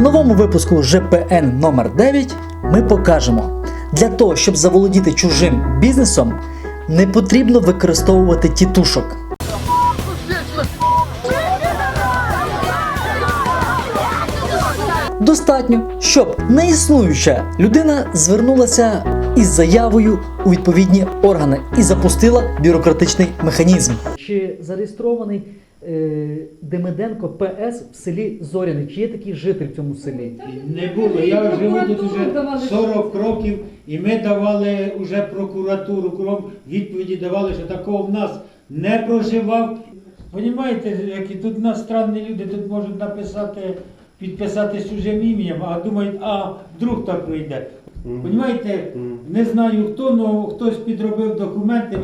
У новому випуску ЖПН номер 9 ми покажемо, для того, щоб заволодіти чужим бізнесом, не потрібно використовувати тітушок. Достатньо, щоб неіснуюча людина звернулася із заявою у відповідні органи і запустила бюрократичний механізм. Чи зареєстрований Демиденко ПС в селі Зоряне? Чи є такий житель в цьому селі? Не було. Я живу тут уже 40 років, і ми давали уже прокуратуру, кругом відповіді давали, що такого в нас не проживав. Понімаєте, які тут в нас странні люди, тут можуть написати, підписати чужим ім'ям, а думають, а вдруг так вийде. Понімаєте, не знаю хто, але хтось підробив документи.